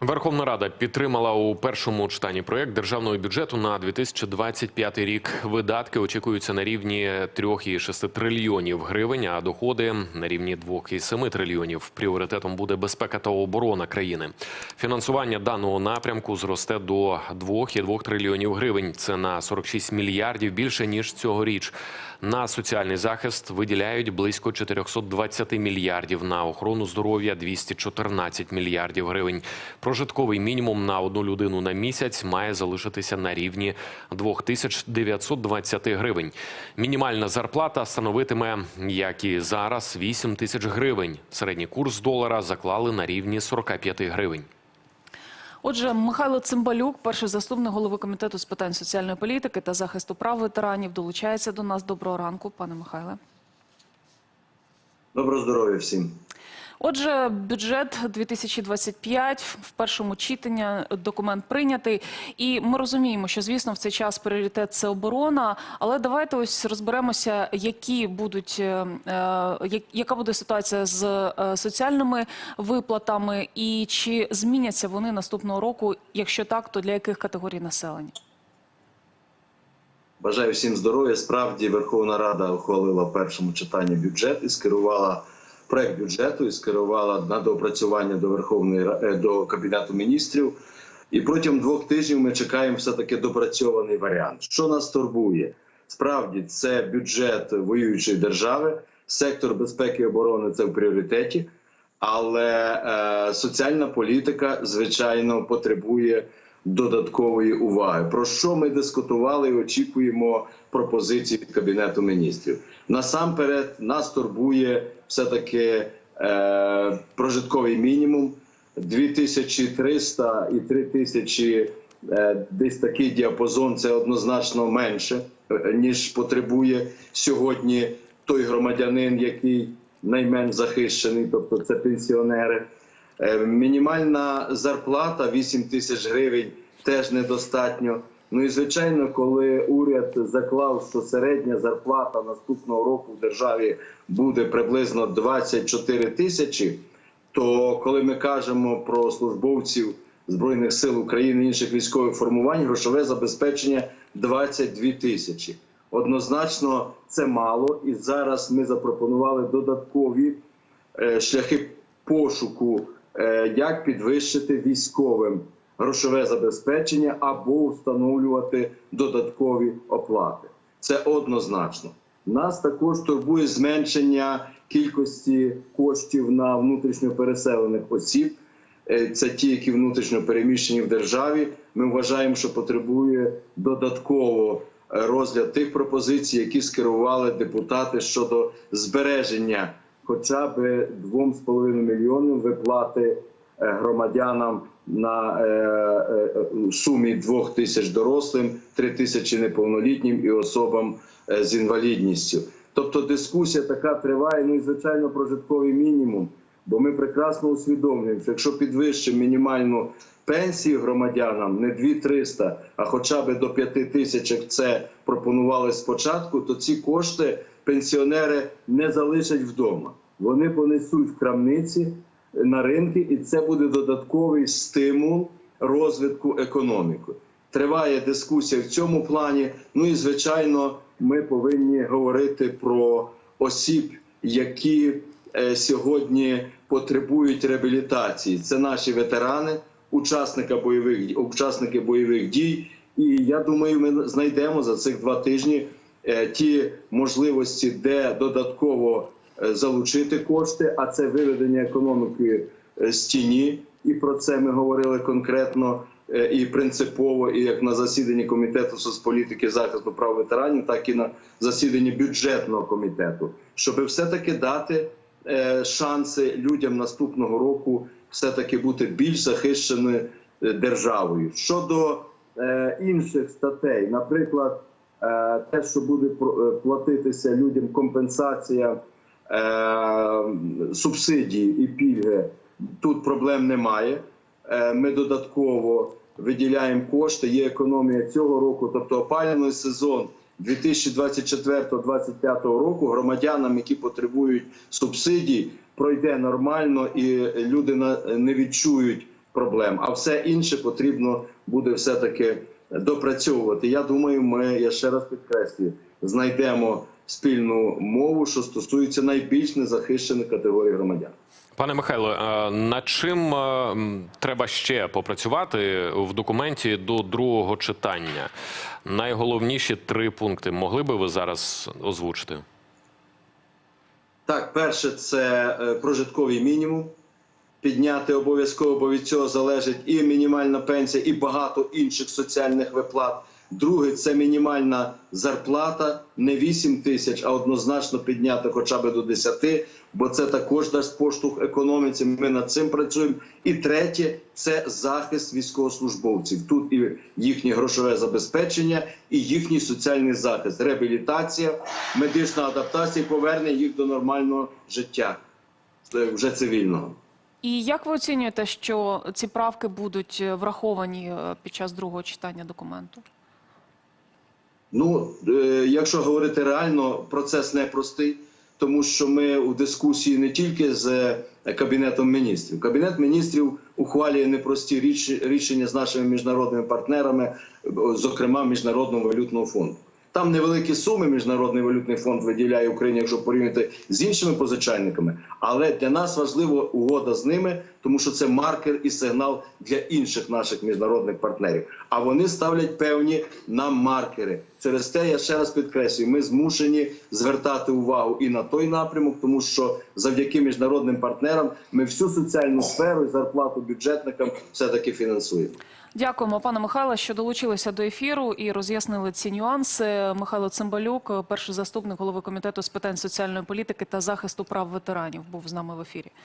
Верховна Рада підтримала у першому читанні проект державного бюджету на 2025 рік. Видатки очікуються на рівні 3,6 трильйонів гривень, а доходи на рівні 2,7 трильйонів. Пріоритетом буде безпека та оборона країни. Фінансування даного напрямку зросте до 2,2 трильйонів гривень. Це на 46 мільярдів більше ніж цьогоріч. На соціальний захист виділяють близько 420 мільярдів, на охорону здоров'я 214 мільярдів гривень. Прожитковий мінімум на одну людину на місяць має залишитися на рівні 2920 гривень. Мінімальна зарплата становитиме, як і зараз, 8 тисяч гривень. Середній курс долара заклали на рівні 45 гривень. Отже, Михайло Цимбалюк, перший заступник голови комітету з питань соціальної політики та захисту прав ветеранів, долучається до нас. Доброго ранку, пане Михайле. Доброго здоров'я всім. Отже, бюджет 2025 в першому читанні документ прийнятий, і ми розуміємо, що звісно в цей час пріоритет це оборона. Але давайте ось розберемося, які будуть е, е, яка буде ситуація з е, соціальними виплатами, і чи зміняться вони наступного року? Якщо так, то для яких категорій населення? Бажаю всім здоров'я. Справді Верховна Рада ухвалила в першому читанні бюджет і скерувала проект бюджету і скерувала на доопрацювання до Верховної е, до Кабінету міністрів. І протягом двох тижнів ми чекаємо все таки допрацьований варіант. Що нас турбує? Справді це бюджет воюючої держави, сектор безпеки і оборони це в пріоритеті. Але е, соціальна політика, звичайно, потребує додаткової уваги. Про що ми дискутували і очікуємо пропозиції від кабінету міністрів? Насамперед, нас турбує все таки е, прожитковий мінімум 2300 і 3000 е, десь такий діапазон це однозначно менше е, ніж потребує сьогодні той громадянин, який найменш захищений, тобто це пенсіонери. Е, Мінімальна зарплата 8 тисяч гривень теж недостатньо. Ну і звичайно, коли уряд заклав, що середня зарплата наступного року в державі буде приблизно 24 тисячі, то коли ми кажемо про службовців збройних сил України інших військових формувань, грошове забезпечення 22 тисячі. Однозначно, це мало, і зараз ми запропонували додаткові е, шляхи пошуку, як підвищити військовим грошове забезпечення або встановлювати додаткові оплати. Це однозначно. Нас також турбує зменшення кількості коштів на внутрішньо переселених осіб. Е, Це ті, які внутрішньо переміщені в державі. Ми вважаємо, що потребує додатково е, розгляд тих пропозицій, які скерували депутати щодо збереження хоча б 2,5 мільйонів виплати е, громадянам на е, е, сумі 2 тисяч дорослим, 3 тисячі неповнолітнім і особам з інвалідністю. Тобто дискусія така триває. Ну і звичайно прожитковий мінімум. Бо ми прекрасно усвідомлюємо, що якщо підвищимо мінімальну пенсію громадянам не 2-300, а хоча б до 5 тисяч, як це пропонували спочатку, то ці кошти пенсіонери не залишать вдома. Вони понесуть в крамниці на ринки, і це буде додатковий стимул розвитку економіки. Триває дискусія в цьому плані. Ну і звичайно, ми повинні говорити про осіб, які е, сьогодні потребують реабілітації. Це наші ветерани, учасника бойових учасники бойових дій. І я думаю, ми знайдемо за цих два тижні е, ті можливості, де додатково е, залучити кошти, а це виведення економіки е, з тіні. І про це ми говорили конкретно е, і принципово, і як на засіданні комітету соцполітики захисту прав ветеранів, так і на засіданні бюджетного комітету, щоб все таки дати е, шанси людям наступного року все таки бути більш захищеною е, державою. Щодо е, інших статей, наприклад, е, те, що буде е, платитися людям компенсація е, субсидії і пільги, тут проблем немає. Е, Ми додатково виділяємо кошти. Є економія цього року, тобто опалювальний сезон 2024-2025 року громадянам, які потребують субсидій, пройде нормально, і люди не відчують проблем. А все інше потрібно буде все-таки допрацьовувати. Я думаю, ми, я ще раз підкреслюю, знайдемо спільну мову, що стосується найбільш незахищених категорій громадян. Пане Михайло, е, над чим е, треба ще попрацювати в документі до другого читання? Найголовніші три пункти могли би ви зараз озвучити? Так, перше, це е, прожитковий мінімум. Підняти обов'язково, бо від цього залежить і мінімальна пенсія, і багато інших соціальних виплат. Друге, це мінімальна зарплата, не 8 тисяч, а однозначно підняти хоча б до 10, бо це також дасть поштовх економіці. Ми над цим працюємо. І третє це захист військовослужбовців. Тут і їхнє грошове забезпечення, і їхній соціальний захист, реабілітація, медична адаптація, повернення їх до нормального життя е, вже цивільного. І як ви оцінюєте, що ці правки будуть е, враховані е, під час другого читання документу? Ну, е, якщо говорити реально, процес непростий, тому що ми у дискусії не тільки з Кабінетом міністрів. Кабінет міністрів ухвалює непрості річ- рішення з нашими міжнародними партнерами, зокрема Міжнародного валютного фонду. Там невеликі суми Міжнародний валютний фонд виділяє Україні, якщо порівняти з іншими позичальниками. Але для нас важлива угода з ними, тому що це маркер і сигнал для інших наших міжнародних партнерів. А вони ставлять певні нам маркери. Через те я ще раз підкреслюю, ми змушені звертати увагу і на той напрямок, тому що завдяки міжнародним партнерам ми всю соціальну сферу і зарплату бюджетникам все таки фінансуємо. Дякуємо, пане Михайло, що долучилися до ефіру і роз'яснили ці нюанси. Михайло Цимбалюк, перший заступник голови комітету з питань соціальної політики та захисту прав ветеранів, був з нами в ефірі.